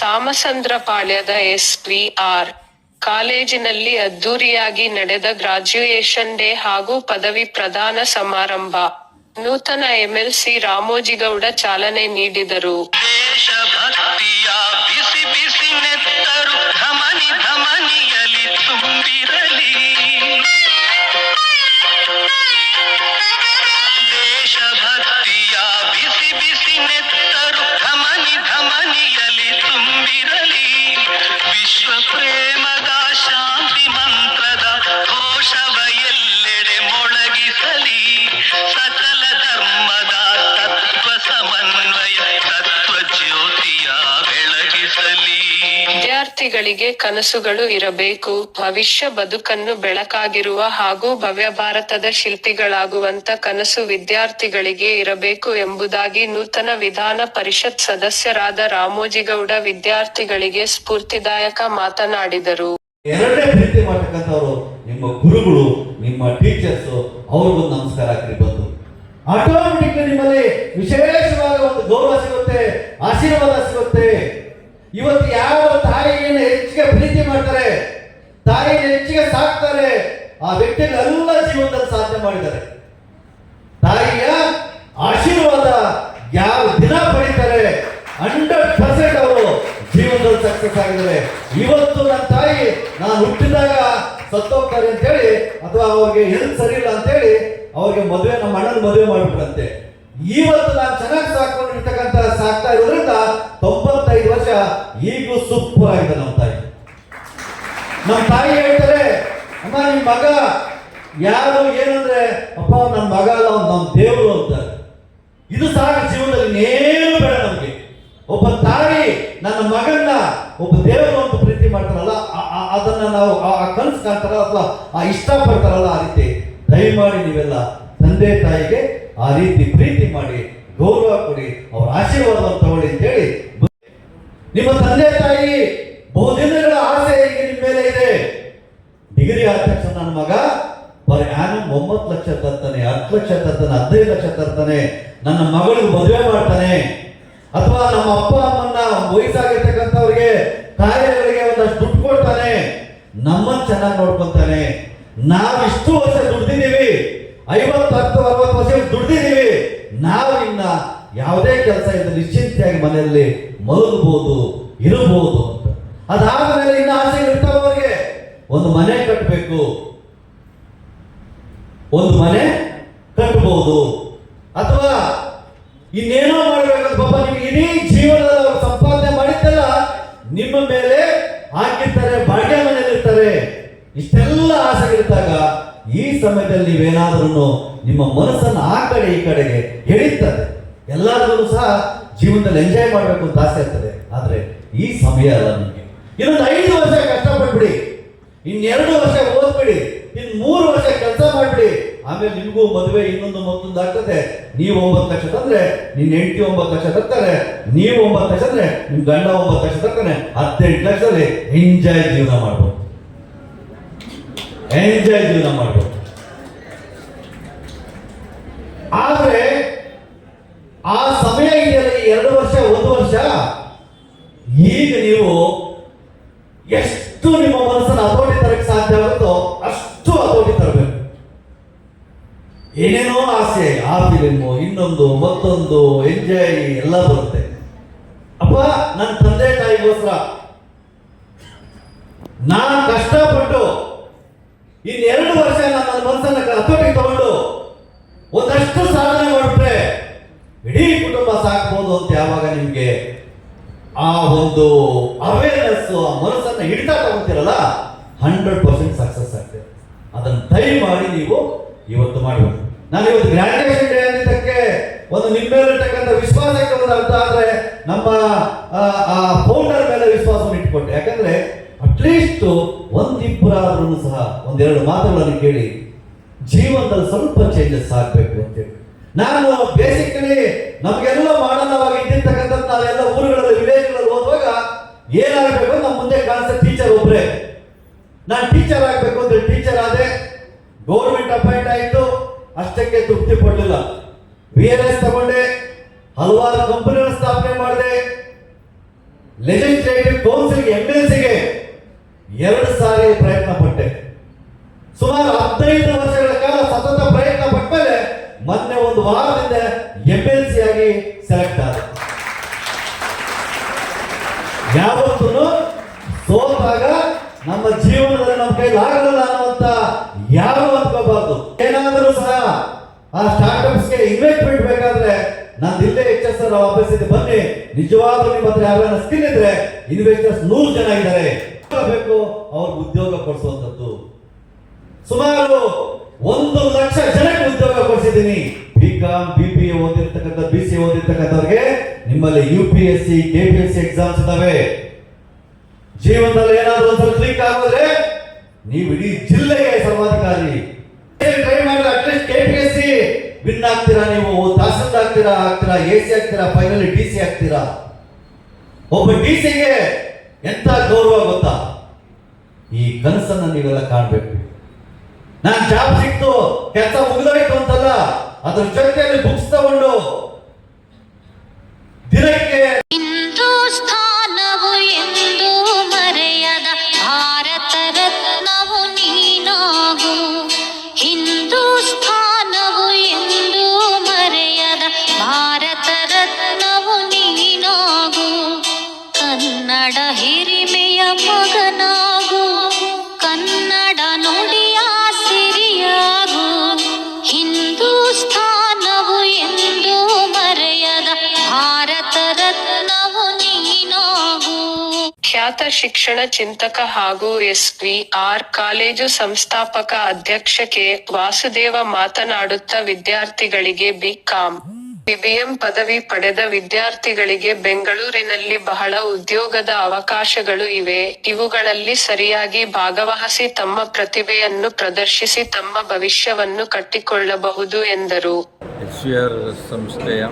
ಸಾಮಸಂದ್ರಪಾಳ್ಯದ R ಕಾಲೇಜಿನಲ್ಲಿ ಅದ್ದೂರಿಯಾಗಿ ನಡೆದ ಗ್ರಾಜ್ಯುಯೇಷನ್ ಡೇ ಹಾಗೂ ಪದವಿ ಪ್ರದಾನ ಸಮಾರಂಭ. ನೂತನ ಎಂಎಲ್ಸಿ ರಾಮೋಜಿಗೌಡ ಚಾಲನೆ ನೀಡಿದರು. Papre. ವಿದ್ಯಾರ್ಥಿಗಳಿಗೆ ಕನಸುಗಳು ಇರಬೇಕು. ಭವಿಷ್ಯ ಬದುಕನ್ನು ಬೆಳಕಾಗಿರುವ ಹಾಗೂ ಭವ್ಯ ಭಾರತದ ಶಿಲ್ಪಿಗಳಾಗುವಂತ ಕನಸು ವಿದ್ಯಾರ್ಥಿಗಳಿಗೆ ಇರಬೇಕು ಎಂಬುದಾಗಿ ನೂತನ ವಿಧಾನ ಪರಿಷತ್ ಸದಸ್ಯರಾದ ರಾಮೋಜಿಗೌಡ ವಿದ್ಯಾರ್ಥಿಗಳಿಗೆ ಸ್ಫೂರ್ತಿದಾಯಕ ಮಾತನಾಡಿದರು. ಎರಡನೇ ನಿಮ್ಮ ಗುರುಗಳು, ನಿಮ್ಮ ಟೀಚರ್ಸ್ ಅವ್ರಿಗೂ ನಮಸ್ಕಾರ ಹಾಕಿ ಬಂದು. ಆಟೋಮೆಟಿಕ್ ನಿಮ್ಮಲ್ಲಿ ವಿಶೇಷವಾದ ಒಂದು ಗೌರವ ಸಿಗುತ್ತೆ, ಆಶೀರ್ವಾದ ಸಿಗುತ್ತೆ. ಆ ವ್ಯಕ್ತಿಗಳೆಲ್ಲ ಜೀವನದಲ್ಲಿ ಸಾಧನೆ ಮಾಡಿದ್ದಾರೆ. ತಾಯಿಯ ಆಶೀರ್ವಾದ ಯಾವ ದಿನ ಪಡಿತಾರೆ, ಹಂಡ್ರೆಡ್ ಪರ್ಸೆಂಟ್ ಅವರು ಜೀವನದಲ್ಲಿ ಸಕ್ಸಸ್ ಆಗಿದ್ದಾರೆ. ಇವತ್ತು ನನ್ನ ತಾಯಿ ನಾನು ಹುಟ್ಟಿದಾಗ ಸತ್ತೋಗ್ತಾರೆ ಅಂತೇಳಿ, ಅಥವಾ ಅವ್ರಿಗೆ ಹೆಲ್ತ್ ಸರಿ ಇಲ್ಲ ಅಂತೇಳಿ ಅವ್ರಿಗೆ ಮದುವೆ, ನಮ್ಮ ಅಣ್ಣನ ಮದುವೆ ಮಾಡಿಬಿಡಂತೆ ಇವತ್ತು ನಾನು ಚೆನ್ನಾಗಿ ಸಾಕೊಂಡಿರ್ತಕ್ಕಂಥ ಸಾಕ್ತಾ ಇರೋದ್ರಿಂದ ತೊಂಬತ್ತೈದು ವರ್ಷ ಈಗಲೂ ಸೂಪರ್ ಆಗಿದೆ ನಮ್ಮ ತಾಯಿ. ನಮ್ಮ ತಾಯಿ ಹೇಳ್ತಾರೆ ಅಮ್ಮ ನಿಮ್ಮ ಮಗ ಯಾರು ಏನಂದ್ರೆ, ಅಪ್ಪ ನನ್ನ ಮಗ ಅಲ್ಲ, ಅವ್ನು ನಮ್ಮ ದೇವರು ಅಂತಾರೆ ಇದು ಸಾಕು ಜೀವನದಲ್ಲಿ ಇನ್ನೇನು ಬೇಡ ನಮಗೆ. ಒಬ್ಬ ತಾಯಿ ನನ್ನ ಮಗನ್ನ ಒಬ್ಬ ದೇವರು ಅಂತ ಪ್ರೀತಿ ಮಾಡ್ತಾರಲ್ಲ ಅದನ್ನ ನಾವು ಆ ಕನಸು ಕಾಣ್ತಾರ ಅಥವಾ ಆ ಇಷ್ಟಪಡ್ತಾರಲ್ಲ ಆ ರೀತಿ, ದಯಮಾಡಿ ನೀವೆಲ್ಲ ತಂದೆ ತಾಯಿಗೆ ಆ ರೀತಿ ಪ್ರೀತಿ ಮಾಡಿ, ಗೌರವ ಕೊಡಿ, ಅವರ ಆಶೀರ್ವಾದವನ್ನು ತಗೊಳ್ಳಿ ಅಂತೇಳಿ ನಿಮ್ಮ ತಂದೆ ತಾಯಿ ಬಹುದಿನಗಳ ಆಸೆ ಈಗ ನಿಮ್ಮ ಮೇಲೆ ಇದೆ. ಡಿಗ್ರಿ ಆದ ತಕ್ಷಣ ನನ್ನ ಮಗ, ಬರೀ ಆ್ಯನಮ್ ಒಂಬತ್ತು ಲಕ್ಷ ತರ್ತಾನೆ, ಹತ್ತು ಲಕ್ಷ ತರ್ತಾನೆ, ಹದಿನೈದು ಲಕ್ಷ ತರ್ತಾನೆ, ನನ್ನ ಮಗಳಿಗೆ ಮದುವೆ ಮಾಡ್ತಾನೆ. ಅಥವಾ ನಮ್ಮ ಅಪ್ಪ ಅಮ್ಮನ್ನ ವಯಸ್ಸಾಗಿರ್ತಕ್ಕಂಥವ್ರಿಗೆ ಕಾರ್ಯಗಳಿಗೆ ಒಂದಷ್ಟು ದುಡ್ಡು ಕೊಡ್ತಾನೆ. ನಮ್ಮನ್ನು ಚೆನ್ನಾಗಿ ನೋಡ್ಕೊತಾನೆ ಇಷ್ಟು ವರ್ಷ ದುಡ್ದಿದ್ದೀವಿ. ಐವತ್ತು, ಹತ್ತು, ಅರವತ್ತು ವರ್ಷ ದುಡ್ದಿದ್ದೀವಿ. ನಾವು ಇನ್ನ ಯಾವುದೇ ಕೆಲಸ ಇದ್ದರೆ ನಿಶ್ಚಿಂತೆಯಾಗಿ ಮನೆಯಲ್ಲಿ ಮಲಗಬಹುದು, ಇರಬಹುದು ಅಂತ. ಅದಾದ್ಮೇಲೆ ಇನ್ನ ಆಸೆ ಇರ್ತಾವ ಒಂದು ಮನೆ ಕಟ್ಟಬೇಕು ಒಂದು ಮನೆ ಕಟ್ಟಬಹುದು ಅಥವಾ ಇನ್ನೇನೋ ಮಾಡಬೇಕು ಪಾಪ ನಿಮ್ಗೆ ಇಡೀ ಜೀವನದಲ್ಲಿ ಅವರು ಸಂಪಾದನೆ ಮಾಡಿದ್ದಲ್ಲ, ನಿಮ್ಮ ಮೇಲೆ ಹಾಕಿರ್ತಾರೆ ಬಾಡಿಗೆ ಮನೆಯಲ್ಲಿರ್ತಾರೆ. ಇಷ್ಟೆಲ್ಲ ಇಷ್ಟೆಲ್ಲ ಆಸೆಗಳಿದ್ದಾಗ ಈ ಸಮಯದಲ್ಲಿ ನೀವೇನಾದ್ರೂ ನಿಮ್ಮ ಮನಸ್ಸನ್ನು ಆ ಕಡೆ ಈ ಕಡೆಗೆ ಎಳಿತದೆ. ಎಲ್ಲಾದ್ರೂ ಸಹ ಜೀವನದಲ್ಲಿ ಎಂಜಾಯ್ ಮಾಡಬೇಕು ಅಂತ ಆಸೆ ಇರ್ತದೆ. ಆದರೆ ಈ ಸಮಯ ಅಲ್ಲ ನಿಮಗೆ. ಇನ್ನೊಂದು ಐದು ವರ್ಷ ಕಷ್ಟಪಟ್ಬಿಡಿ. ಇನ್ನೆರಡು ವರ್ಷ ಓದ್ಬಿಡಿ, ಇನ್ ಮೂರು ವರ್ಷ ಕೆಲಸ ಮಾಡ್ಬಿಡಿ. ಆಮೇಲೆ ನಿಮಗೂ ಮದುವೆ ಇನ್ನೊಂದು ಮತ್ತೊಂದು ಆಗ್ತದೆ. ನೀವು ಒಂಬತ್ತು ಲಕ್ಷ ತಂದ್ರೆ ನಿನ್ನ ಹೆಂಡತಿ ಒಂಬತ್ತು ಲಕ್ಷ ತರ್ತಾರೆ, ನೀವು ಒಂಬತ್ತು ಲಕ್ಷ ಅಂದ್ರೆ ನಿಮ್ ಗಂಡ ಒಂಬತ್ತು ಲಕ್ಷ ತರ್ತಾನೆ. ಹತ್ತೆಂಟು ಲಕ್ಷದಲ್ಲಿ ಎಂಜಾಯ್ ಜೀವನ ಮಾಡ್ಬೋದು. ಎಂಜಾಯ್ ಜೀವನ ಮಾಡ್ಬೋದು. ಆದ್ರೆ, ಆ ಸಮಯ ಇದೆಯಲ್ಲ ಎರಡು ವರ್ಷ, ಒಂದು ವರ್ಷ? ಈಗ ನೀವು ಎಷ್ಟು ಏನೇನೋ ಆಸೆ, ಆ ಫಿಲಿಮು ಇನ್ನೊಂದು, ಮತ್ತೊಂದು ಎಂಜಾಯ್ ಎಲ್ಲ ಬರುತ್ತೆ. ಅಪ್ಪ ನನ್ನ ತಂದೆ ತಾಯಿಗೋಸ್ಕರ ನಾನು ಕಷ್ಟಪಟ್ಟು ಇನ್ನೆರಡು ವರ್ಷ ನನ್ನ ಮನಸ್ಸನ್ನು ಹತೋಟಿಗೆ ತಗೊಂಡು ಒಂದಷ್ಟು ಸಾಧನೆ ಮಾಡಿಬಿಟ್ರೆ ಇಡೀ ಕುಟುಂಬ ಸಾಕ್ಬೋದು ಅಂತ ಯಾವಾಗ ನಿಮಗೆ ಆ ಒಂದು ಅವೇರ್ನೆಸ್ ಆ ಮನಸ್ಸನ್ನು ಹಿಡಿತಾ ತಗೊಂತೀರಲ್ಲ ಹಂಡ್ರೆಡ್ ಪರ್ಸೆಂಟ್ ಸಕ್ಸಸ್ ಆಗ್ತದೆ. ಅದನ್ನು ದಯಮಾಡಿ ಮಾಡಿ ನೀವು ಇವತ್ತು ಮಾಡಬೇಕು ನಾನು ಇವತ್ತು ಗ್ರಾಡ್ಯುಯೇಷನ್ ಡೇ ಅಂದಿದ್ದಕ್ಕೆ ಒಂದು ನಿಮ್ಮ ಮೇಲೆ ವಿಶ್ವಾಸಕ್ಕೆ ಒಂದು ಅರ್ಥ ಆದ್ರೆ ನಮ್ಮ ಆ, ಫೌಂಡರ್ ಮೇಲೆ ವಿಶ್ವಾಸವನ್ನು ಇಟ್ಕೊಂಡೆ ಯಾಕಂದ್ರೆ ಅಟ್ಲೀಸ್ಟ್ ಒಂದಿಬ್ಬರಾದ್ರೂ ಸಹ ಒಂದೆರಡು ಮಾತುಗಳನ್ನು ಕೇಳಿ ಜೀವನದಲ್ಲಿ ಸ್ವಲ್ಪ ಚೇಂಜಸ್ ಆಗಬೇಕು ಅಂತೇಳಿ. ನಾನು ಬೇಸಿಕಲಿ ನಮಗೆಲ್ಲ ಮಾಡಲವಾಗಿ ಇದ್ದಿರ್ತಕ್ಕಂಥದ್ದು ನಾವೆಲ್ಲ ಊರುಗಳಲ್ಲಿ ವಿಲೇಜ್ಗಳಲ್ಲಿ ಹೋಗುವಾಗ ಏನಾಗಬೇಕು ನಮ್ಮ ಮುಂದೆ ಕಾಣಿಸೋ ಟೀಚರ್ ಒಬ್ಬರೇ ನಾನು ಟೀಚರ್ ಆಗಬೇಕು ಅಂತ ಟೀಚರ್ ಆದೆ. ಗೌರ್ಮೆಂಟ್ ಅಪಾಯಿಂಟ್ ಆಯಿತು. ಅಷ್ಟಕ್ಕೆ ತೃಪ್ತಿ ಪಡಲಿಲ್ಲ. ವಿ ಎಲ್ ಎಸ್ ತಗೊಂಡೆ, ಹಲವಾರು ಕಂಪನಿಗಳ ಸ್ಥಾಪನೆ ಮಾಡಿದೆ. ಲೆಜಿಸ್ಲೇಟಿವ್ ಕೌನ್ಸಿಲ್ಗೆ ಎಂ ಎಲ್ ಸಿಗೆ ಎರಡು ಸಾರಿ ಪ್ರಯತ್ನ ಪಟ್ಟೆ. ಸುಮಾರು ಹದಿನೈದು ವರ್ಷಗಳ ಕಾಲ ಸತತ ಪ್ರಯತ್ನ ಪಟ್ಟ ಮೇಲೆ ಮೊನ್ನೆ ಒಂದು ವಾರದಿಂದ ಎಂ ಎಲ್ ಸಿ ಆಗಿ ಸೆಲೆಕ್ಟ್ ಆದ. ಯಾವತ್ತೂ ಸೋತಾಗ ನಮ್ಮ ಜೀವನದಲ್ಲಿ ನಮ್ಮ ಕೈಲಿ ಆಗಲ್ಲ ಅನ್ನುವಂತ ಯಾರು ಅನ್ಕೋಬಾರ್ದು ಏನಾದರೂ ಸಹ ಆ ಸ್ಟಾರ್ಟ್ಅಪ್ಸ್ಗೆ ಇನ್ವೆಸ್ಟ್ಮೆಂಟ್ ಬೇಕಾದ್ರೆ ನಾನು ಇಲ್ಲೇ ಎಚ್ ಎಸ್ ಆರ್ ಆಫೀಸ್ ಇದೆ ಬನ್ನಿ. ನಿಜವಾಗ್ಲೂ ನಿಮ್ಮ ಹತ್ರ ಯಾವ್ದಾರ ಸ್ಕಿಲ್ ಇದ್ರೆ ಇನ್ವೆಸ್ಟರ್ಸ್ ನೂರು ಜನ ಇದ್ದಾರೆ ಬೇಕು, ಅವ್ರಿಗೆ ಉದ್ಯೋಗ ಕೊಡಿಸುವಂಥದ್ದು ಸುಮಾರು ಒಂದು ಲಕ್ಷ ಜನಕ್ಕೆ ಉದ್ಯೋಗ ಕೊಡಿಸಿದ್ದೀನಿ. B Com B B A ಓದಿರ್ತಕ್ಕಂಥ B C ಓದಿರ್ತಕ್ಕಂಥವ್ರಿಗೆ ನಿಮ್ಮಲ್ಲಿ U P S C K P S C exams ಇದಾವೆ. ಜೀವನದಲ್ಲಿ ಏನಾದರೂ ಒಂದ್ಸಲ ಕ್ಲಿಕ್ ಆಗೋದ್ರೆ ನೀವು ಇಡೀ ಜಿಲ್ಲೆಗೆ ಸರ್ವಾಧಿಕಾರಿ. ಟ್ರೈ ಮಾಡಿದ್ರೆ at least K P S C win ಆಗ್ತೀರಾ ನೀವು? ತಹಸೀಲ್ ಆಗ್ತೀರಾ ಆಗ್ತೀರಾ ಎ ಸಿ ಆಗ್ತೀರಾ ಫೈನಲಿ ಡಿ ಸಿ ಆಗ್ತೀರಾ? ಒಬ್ಬ ಡಿ ಸಿಗೆ ಎಂತ ಗೌರವ ಗೊತ್ತಾ? ಈ ಕನಸನ್ನ ನೀವೆಲ್ಲ ಕಾಣಬೇಕು. ನಾನು ಜಾಬ್ ಸಿಕ್ತು, ಕೆಲಸ ಮುಗಿದೋಯ್ತು ಅಂತಲ್ಲ, ಅದ್ರ ಜೊತೆಯಲ್ಲಿ ಬುಕ್ಸ್ ತಗೊಂಡು ಖ್ಯಾತ ಶಿಕ್ಷಣ ಚಿಂತಕ ಹಾಗೂ ಎಸ್ ವಿ ಆರ್ ಕಾಲೇಜು ಸಂಸ್ಥಾಪಕ ಅಧ್ಯಕ್ಷ ಕೆ ವಾಸುದೇವ ಮಾತನಾಡುತ್ತಾ ವಿದ್ಯಾರ್ಥಿಗಳಿಗೆ ಬಿಕಾಂ. ಬಿಬಿಎಂ ಪದವಿ ಪಡೆದ ವಿದ್ಯಾರ್ಥಿಗಳಿಗೆ ಬೆಂಗಳೂರಿನಲ್ಲಿ ಬಹಳ ಉದ್ಯೋಗದ ಅವಕಾಶಗಳು ಇವೆ. ಇವುಗಳಲ್ಲಿ ಸರಿಯಾಗಿ ಭಾಗವಹಿಸಿ ತಮ್ಮ ಪ್ರತಿಭೆಯನ್ನು ಪ್ರದರ್ಶಿಸಿ ತಮ್ಮ ಭವಿಷ್ಯವನ್ನು ಕಟ್ಟಿಕೊಳ್ಳಬಹುದು ಎಂದರು. ಸಂಸ್ಥೆಯ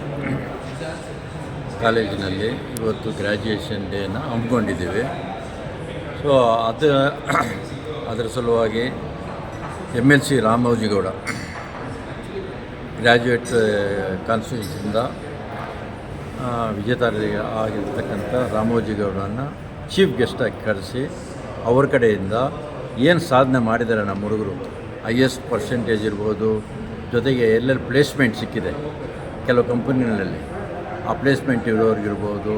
ಕಾಲೇಜಿನಲ್ಲಿ ಇವತ್ತು ಗ್ರ್ಯಾಜುಯೇಷನ್ ಡೇನ ಹಮ್ಮಿಕೊಂಡಿದ್ದೀವಿ. ಸೊ ಅದು ಅದರ ಸಲುವಾಗಿ M L C Ramojigowda graduate ಕಾನ್ಸ್ಟಿಟ್ಯೂಷನ್ಸಿಂದ ವಿಜೇತಾರ ಆಗಿರ್ತಕ್ಕಂಥ ರಾಮೋಜಿಗೌಡರನ್ನು ಚೀಫ್ ಗೆಸ್ಟಾಗಿ ಕರೆಸಿ ಅವ್ರ ಕಡೆಯಿಂದ ಏನು ಸಾಧನೆ ಮಾಡಿದ್ದಾರೆ ನಮ್ಮ ಹುಡುಗರು? ಹೈಯೆಸ್ಟ್ ಪರ್ಸೆಂಟೇಜ್ ಇರ್ಬೋದು, ಜೊತೆಗೆ ಎಲ್ಲೆಲ್ಲಿ ಪ್ಲೇಸ್ಮೆಂಟ್ ಸಿಕ್ಕಿದೆ? ಕೆಲವು ಕಂಪನಿಗಳಲ್ಲಿ ಆ ಪ್ಲೇಸ್ಮೆಂಟ್ ಇರೋರಿಗಿರ್ಬೋದು,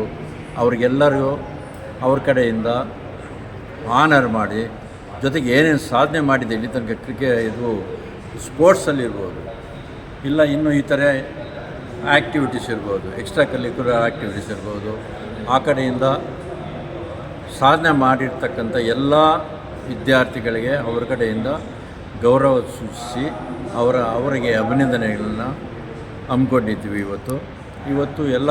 ಅವ್ರಿಗೆಲ್ಲರಿಗೂ ಅವ್ರ ಕಡೆಯಿಂದ ಆನರ್ ಮಾಡಿ, ಜೊತೆಗೆ ಏನೇನು ಸಾಧನೆ ಮಾಡಿದೆ ಇಲ್ಲಿ ತನಕ ಕ್ರಿಕೆಟ್ ಇದು ಸ್ಪೋರ್ಟ್ಸಲ್ಲಿರ್ಬೋದು ಇಲ್ಲ ಇನ್ನೂ ಈ ಥರ ಆ್ಯಕ್ಟಿವಿಟೀಸ್ ಇರ್ಬೋದು ಎಕ್ಸ್ಟ್ರಾ ಕರಿಕ್ಯುಲರ್ ಆ್ಯಕ್ಟಿವಿಟೀಸ್ ಇರ್ಬೋದು. ಆ ಕಡೆಯಿಂದ ಸಾಧನೆ ಮಾಡಿರ್ತಕ್ಕಂಥ ಎಲ್ಲ ವಿದ್ಯಾರ್ಥಿಗಳಿಗೆ ಅವರ ಕಡೆಯಿಂದ ಗೌರವ ಸೂಚಿಸಿ ಅವರ, ಅವರಿಗೆ ಅಭಿನಂದನೆಗಳನ್ನ ಹಮ್ಮಿಕೊಂಡಿದ್ವಿ ಇವತ್ತು. ಇವತ್ತು ಎಲ್ಲ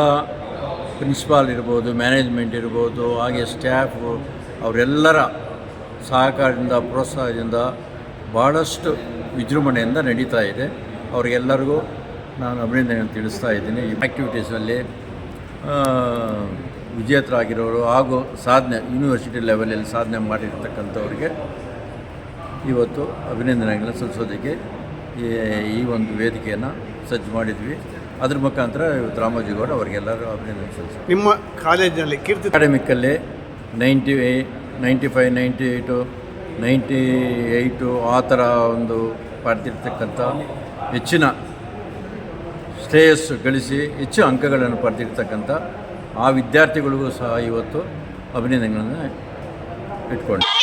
ಪ್ರಿನ್ಸಿಪಾಲ್ ಇರ್ಬೋದು, ಮ್ಯಾನೇಜ್ಮೆಂಟ್ ಇರ್ಬೋದು, ಹಾಗೆ ಸ್ಟಾಫು, ಅವರೆಲ್ಲರ ಸಹಕಾರದಿಂದ, ಪ್ರೋತ್ಸಾಹದಿಂದ ಭಾಳಷ್ಟು ವಿಜೃಂಭಣೆಯಿಂದ ನಡೀತಾ ಇದೆ. ಅವರಿಗೆಲ್ಲರಿಗೂ ನಾನು ಅಭಿನಂದನೆಯನ್ನು ತಿಳಿಸ್ತಾ ಇದ್ದೀನಿ. ಈ ಆ್ಯಕ್ಟಿವಿಟೀಸಲ್ಲಿ ವಿಜೇತರಾಗಿರೋರು ಹಾಗೂ ಸಾಧನೆ ಯೂನಿವರ್ಸಿಟಿ ಲೆವೆಲಲ್ಲಿ ಸಾಧನೆ ಮಾಡಿರ್ತಕ್ಕಂಥವ್ರಿಗೆ ಇವತ್ತು ಅಭಿನಂದನೆಗಳನ್ನ ಸಲ್ಲಿಸೋದಕ್ಕೆ ಈ ಒಂದು ವೇದಿಕೆಯನ್ನು ಸಜ್ಜು ಮಾಡಿದ್ವಿ. ಅದ್ರ ಮುಖಾಂತರ ಇವತ್ತು ರಾಮೋಜಿಗೌಡ ಅವರಿಗೆಲ್ಲರೂ ಅಭಿನಂದನೆ ಸಲ್ಲಿಸ್ತಾರೆ ನಿಮ್ಮ ಕಾಲೇಜಿನಲ್ಲಿ ಕೀರ್ತಿ ಅಕಾಡೆಮಿಕ್ಕಲ್ಲಿ ninety ninety five ninety eight ninety eight ಆ ಥರ ಒಂದು ಪಡೆದಿರ್ತಕ್ಕಂಥ ಹೆಚ್ಚಿನ ಶ್ರೇಯಸ್ಸು ಗಳಿಸಿ ಹೆಚ್ಚು ಅಂಕಗಳನ್ನು ಪಡೆದಿರ್ತಕ್ಕಂಥ ಆ ವಿದ್ಯಾರ್ಥಿಗಳಿಗೂ ಸಹ ಇವತ್ತು ಅಭಿನಂದನೆಗಳನ್ನು ಇಟ್ಕೊಂಡು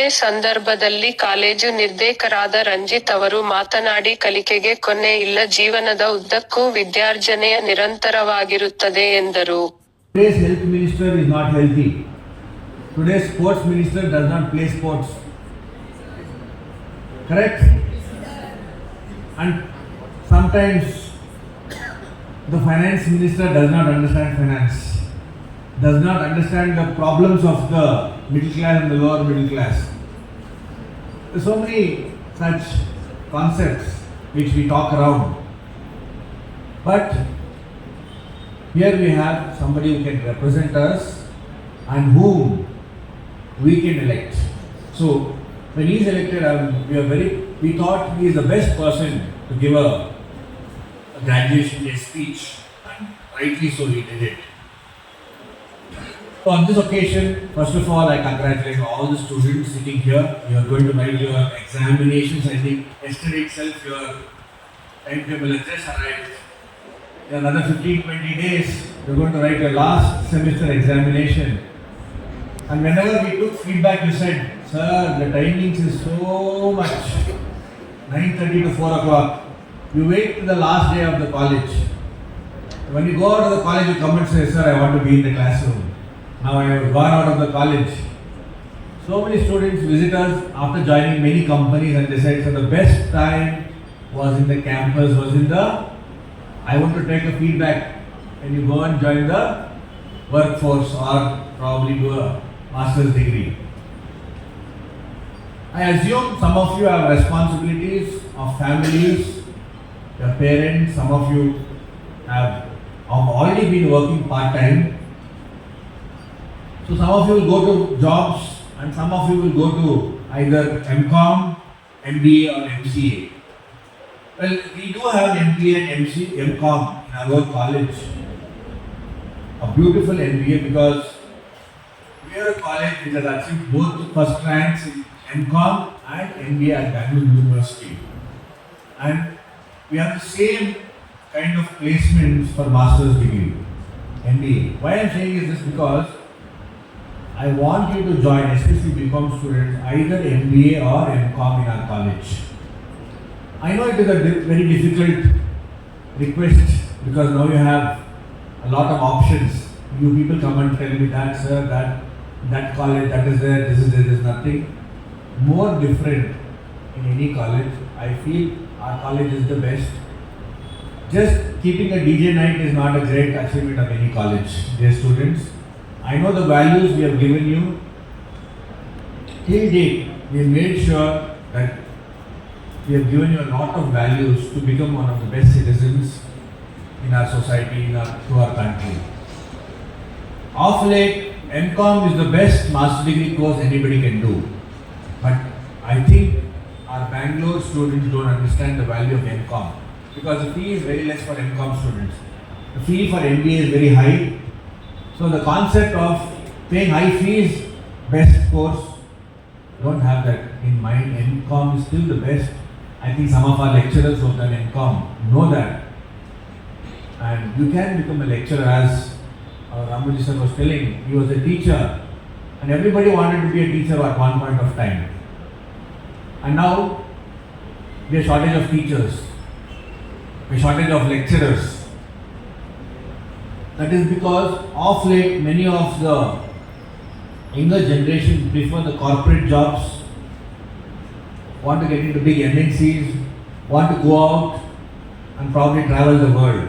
ಇದೇ ಸಂದರ್ಭದಲ್ಲಿ ಕಾಲೇಜು ನಿರ್ದೇಶಕರಾದ ರಂಜಿತ್ ಅವರು ಮಾತನಾಡಿ, ಕಲಿಕೆಗೆ ಕೊನೆ ಇಲ್ಲ, ಜೀವನದ ಉದ್ದಕ್ಕೂ ವಿದ್ಯಾರ್ಜನೆಯ ನಿರಂತರವಾಗಿರುತ್ತದೆ ಎಂದರು. The finance minister does not understand finance. Does not understand the problems of the middle class and the lower middle class. There's so many such concepts which we talk around. But here we have somebody who can represent us and whom we can elect. So when he is elected, um, we are very. We thought he is the best person to give a, a graduation day speech, and rightly so he did it. So on this occasion, first of all, I congratulate all the students sitting here. You are going to write your examinations. I think yesterday itself your timetable has just arrived. In another 15 20 days, you're going to write your last semester examination. And whenever we took feedback, you said, Sir, the timings is so much 9.30 to 4 o'clock. You wait till the last day of the college. When you go out of the college, you come and say, Sir, I want to be in the classroom. Now I have gone out of the college. So many students visit us after joining many companies and they said, So the best time was in the campus, was in the I want to take a feedback when you go and join the workforce or probably do a master's degree. I assume some of you have responsibilities of families, your parents, some of you have, have already been working part time. So some of you will go to jobs and some of you will go to either MCOM, MBA or MCA. Well, we do have an MBA and MC, MCOM in our college. A beautiful MBA because we are a college which has achieved both first ranks in MCOM and MBA at Bangalore University. And we have the same kind of placements for master's degree, MBA. Why I'm saying is this because I want you to join, especially BCom students, either MBA or MCOM in our college. I know it is a very difficult request because now you have a lot of options. You people come and tell me that, sir, that that college, that is there, this is there, there is nothing more different in any college. I feel our college is the best. Just keeping a DJ night is not a great achievement of any college, dear students. I know the values we have given you. Till date, we have made sure that we have given you a lot of values to become one of the best citizens in our society, in our, to our country. Of late, MCOM is the best master degree course anybody can do. But I think our Bangalore students don't understand the value of MCOM because the fee is very less for MCOM students. The fee for MBA is very high. So the concept of paying high fees, best course, don't have that in mind. MCOM is still the best. I think some of our lecturers who have done MCOM know that. And you can become a lecturer as uh, sir was telling. He was a teacher and everybody wanted to be a teacher at one point of time. And now, are shortage of teachers. Are shortage of lecturers. That is because of late many of the younger generation prefer the corporate jobs, want to get into big MNCs, want to go out and probably travel the world.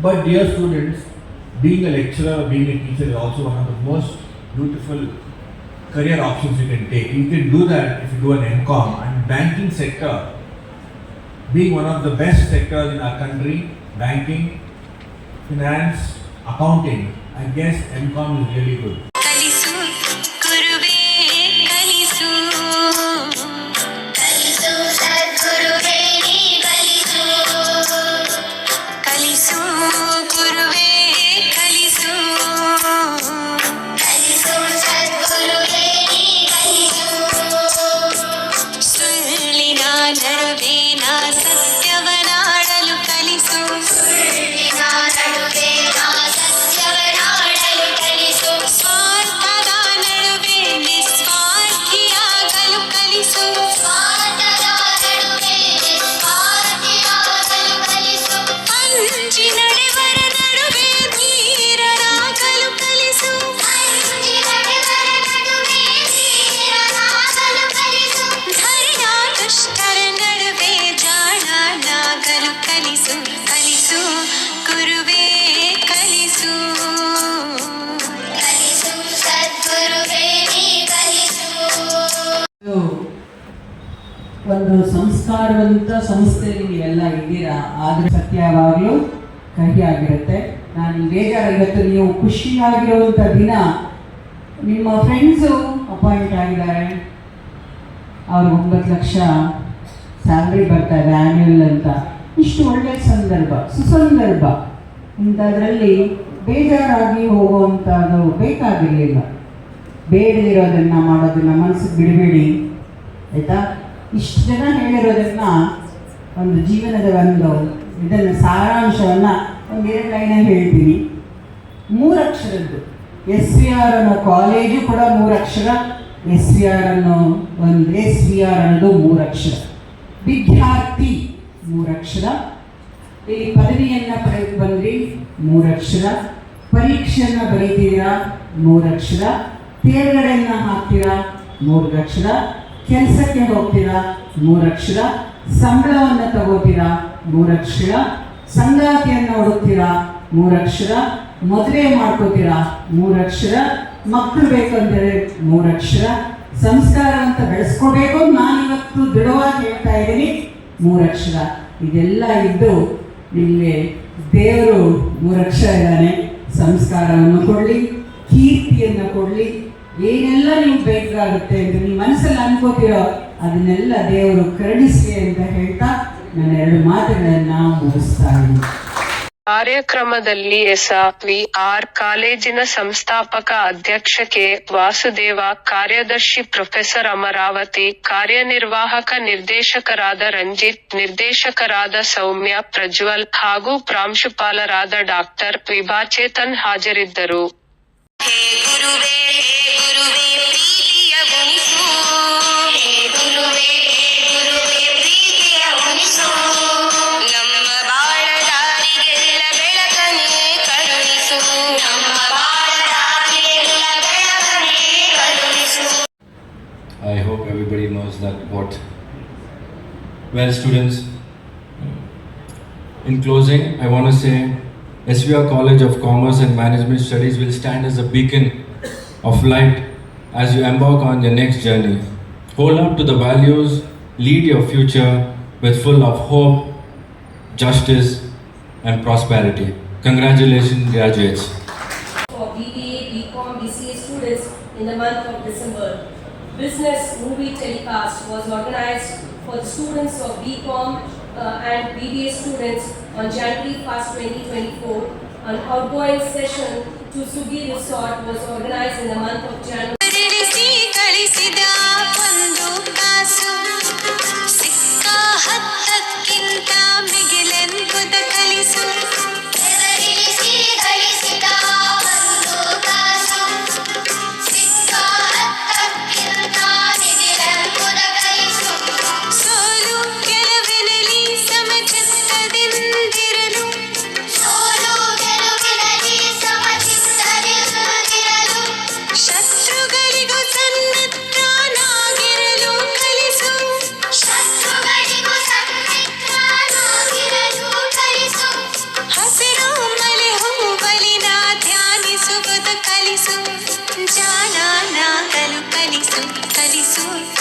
But dear students, being a lecturer, being a teacher is also one of the most beautiful career options you can take. You can do that if you do an MCOM and banking sector being one of the best sectors in our country, banking, finance, accounting, I guess MCOM is really good. ಒಂದು ಸಂಸ್ಕಾರವಂತ ಸಂಸ್ಥೆಯಲ್ಲಿ ನೀವೆಲ್ಲ ಇದ್ದೀರಾ, ಆದರೆ ಸತ್ಯ ಯಾವಾಗಲೂ ಕಹಿ ಆಗಿರುತ್ತೆ ನಾನು ಬೇಜಾರು ಇವತ್ತು ನೀವು ಖುಷಿಯಾಗಿರುವಂಥ ದಿನ ನಿಮ್ಮ ಫ್ರೆಂಡ್ಸು ಅಪಾಯಿಂಟ್ ಆಗಿದ್ದಾರೆ. ಅವ್ರಿಗೆ ಒಂಬತ್ತು ಲಕ್ಷ ಸ್ಯಾಲ್ರಿ ಬರ್ತಾ ಇದೆ ಅಂತ. ಇಷ್ಟು ಒಳ್ಳೆಯ ಸಂದರ್ಭ, ಸುಸಂದರ್ಭ. ಇಂಥದ್ರಲ್ಲಿ ಬೇಜಾರಾಗಿ ಹೋಗುವಂಥದ್ದು ಬೇಕಾಗಿರಲಿಲ್ಲ. ಬೇಡದಿರೋದನ್ನು ಮಾಡೋದನ್ನು ಮನಸ್ಸಿಗೆ ಬಿಡಬೇಡಿ, ಆಯಿತಾ? ಇಷ್ಟು ಜನ ಹೇಳಿರೋದನ್ನ ಒಂದು ಜೀವನದ ಒಂದು ಇದನ್ನು ಸಾರಾಂಶವನ್ನು ಒಂದು ಲೈನಲ್ಲಿ ಹೇಳ್ತೀನಿ. ಮೂರು ಅಕ್ಷರದ್ದು ಎಸ್ ವಿ ಆರ್ ಅನ್ನೋ ಕಾಲೇಜು ಕೂಡ ಮೂರು ಅಕ್ಷರ ಎಸ್ ವಿ ಆರ್ ಅನ್ನೋ ಒಂದು, ಎಸ್ ವಿ ಆರ್ ಅನ್ನೋದು ಮೂರು ಅಕ್ಷರ ವಿದ್ಯಾರ್ಥಿ ಮೂರು ಅಕ್ಷರ ಇಲ್ಲಿ ಪದವಿಯನ್ನು ಪಡೆದು ಬಂದ್ರಿ ಮೂರು ಅಕ್ಷರ ಪರೀಕ್ಷೆಯನ್ನು ಬರೀತೀರಾ ಮೂರು ಅಕ್ಷರ ತೇರ್ಗಡೆಯನ್ನು ಹಾಕ್ತೀರಾ ಮೂರು ಅಕ್ಷರ ಕೆಲಸಕ್ಕೆ ಹೋಗ್ತೀರಾ? ಮೂರಕ್ಷರ ಸಂಬಳವನ್ನು ತಗೋತೀರಾ? ಮೂರಕ್ಷರ ಸಂಗಾತಿಯನ್ನು ಹುಡುಕ್ತೀರಾ ಮೂರಕ್ಷರ ಮದುವೆ ಮಾಡ್ಕೋತೀರಾ? ಮೂರಕ್ಷರ ಮಕ್ಕಳು ಬೇಕಂದರೆ ಮೂರಕ್ಷರ ಸಂಸ್ಕಾರ ಅಂತ ಬೆಳೆಸ್ಕೋಬೇಕು ನಾನಿವತ್ತು ದೃಢವಾಗಿ ಹೇಳ್ತಾ ಇದ್ದೀನಿ. ಮೂರಕ್ಷರ ಇದೆಲ್ಲ ಇದ್ದು ನಿಮಗೆ ದೇವರು ಮೂರಕ್ಷರ ಇದ್ದಾನೆ. ಸಂಸ್ಕಾರವನ್ನು ಕೊಡಲಿ, ಕೀರ್ತಿಯನ್ನು ಕೊಡಲಿ. ಏನೆಲ್ಲ ನೀವು ಬೇಕಾಗುತ್ತೆ ಅಂತ ನಿಮ್ಮ ಮನಸ್ಸಲ್ಲಿ ಅನ್ಕೋತೀರೋ ಅದನ್ನೆಲ್ಲ ದೇವರು ಕರುಣಿಸಲಿ ಅಂತ ಹೇಳ್ತಾ ನನ್ನ ಎರಡು ಮಾತುಗಳನ್ನ ಮುಗಿಸ್ತಾ ಇದ್ದೀನಿ ಕಾರ್ಯಕ್ರಮದಲ್ಲಿ ಎಸ್ಆರ್ವಿ ಆರ್ ಕಾಲೇಜಿನ ಸಂಸ್ಥಾಪಕ ಅಧ್ಯಕ್ಷ ಕೆ ವಾಸುದೇವ ಕಾರ್ಯದರ್ಶಿ ಪ್ರೊಫೆಸರ್ ಅಮರಾವತಿ ಕಾರ್ಯನಿರ್ವಾಹಕ ನಿರ್ದೇಶಕರಾದ ರಂಜಿತ್ ನಿರ್ದೇಶಕರಾದ ಸೌಮ್ಯ ಪ್ರಜ್ವಲ್ ಹಾಗೂ ಪ್ರಾಂಶುಪಾಲರಾದ ಡಾಕ್ಟರ್ ವಿಭಾಚೇತನ್ ಹಾಜರಿದ್ದರು. Well, students, in closing, I want to say SVR College of Commerce and Management Studies will stand as a beacon of light as you embark on your next journey. Hold up to the values, lead your future with full of hope, justice, and prosperity. Congratulations, graduates. for BBA, BCom, BCA students in the month of December. Business movie telecast was organized for students of BCom uh, and BBA students on January 1st, 2024. An outgoing session to Sugi Resort was organized in the month of January. good.